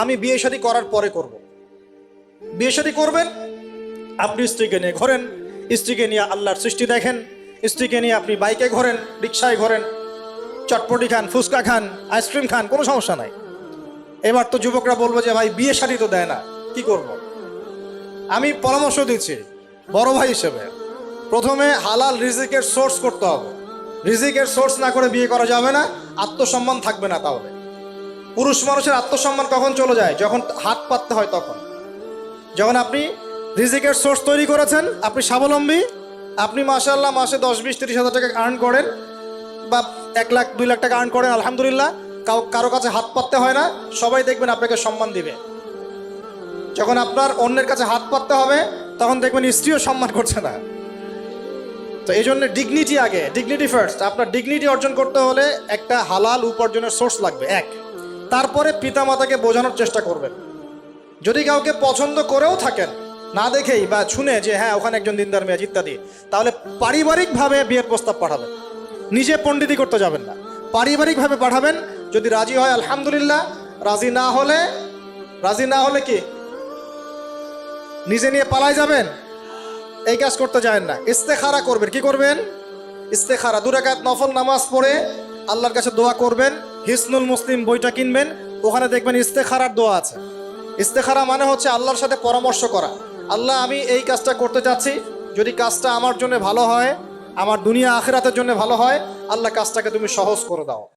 আমি বিয়ে শাদী করার পরে করব। বিয়ে শাদী করবেন? আপনি স্ত্রীকে নিয়ে ঘোরেন, স্ত্রীকে নিয়ে আল্লাহর সৃষ্টি দেখেন, স্ত্রীকে নিয়ে আপনি বাইকে ঘোরেন রিক্সায় ঘোরেন, চটপটি খান, ফুচকা খান, আইসক্রিম খান, কোনো সমস্যা নাই। এবার তো যুবকরা বলব যে, ভাই, বিয়ে শাদী তো দেয় না, কি করব। আমি পরামর্শ দিচ্ছি, বড় ভাই হিসেবে। প্রথমে হালাল রিজিকের সোর্স করতে হবে। রিজিকের সোর্স না করে বিয়ে করা যাবে না, আত্মসম্মান থাকবে না তাহলে। পুরুষ মানুষের আত্মসম্মান কখন চলে যায়? যখন হাত পাততে হয় তখন। যখন আপনি রিজিকের সোর্স তৈরি করেছেন, আপনি স্বাবলম্বী, আপনি মাসাল্লাহ মাসে দশ, বিশ, তিরিশ হাজার টাকা আর্ন করেন বা এক লাখ, দুই লাখ টাকা আর্ন করেন, আলহামদুলিল্লাহ, কাউ, কারও কাছে হাত পাততে হয় না, সবাই দেখবেন আপনাকে সম্মান দিবে। যখন আপনার অন্যের কাছে হাত পাততে হবে, তখন দেখবেন স্ত্রীও সম্মান করছে না। তো এই জন্য ডিগনিটি আগে ডিগনিটি ফার্স্ট আপনার ডিগনিটি অর্জন করতে হলে একটা হালাল উপার্জনের সোর্স লাগবে, এক। তারপরে পিতামাতাকে বোঝানোর চেষ্টা করবেন। যদি কাউকে পছন্দ করেও থাকেন, না দেখেই বা শুনে যে হ্যাঁ ওখানে একজন দিনদার মেয়াজ ইত্যাদি, তাহলে পারিবারিকভাবে বিয়ের প্রস্তাব পাঠাবেন। নিজে পণ্ডিতি করতে যাবেন না। পারিবারিকভাবে পাঠাবেন, যদি রাজি হয়, আলহামদুলিল্লাহ, রাজি না হলে, রাজি না হলে কি? নিজে নিয়ে পালাই যাবেন? এই কাজ করতে যায় না। ইস্তেখারা করবেন। কি করবেন? ইস্তেখারা দুরাকাত নফল নামাজ পড়ে আল্লাহর কাছে দোয়া করবেন। হিসনুল মুসলিম বইটা কিনবেন, ওখানে দেখবেন ইস্তেখারার দোয়া আছে। ইস্তেখারা মানে হচ্ছে আল্লাহর সাথে পরামর্শ করা। আল্লাহ, আমি এই কাজটা করতে চাচ্ছি, যদি কাজটা আমার জন্য ভালো হয়, আমার দুনিয়া আখেরাতের জন্য ভালো হয়, আল্লাহ কাজটাকে তুমি সহজ করে দাও।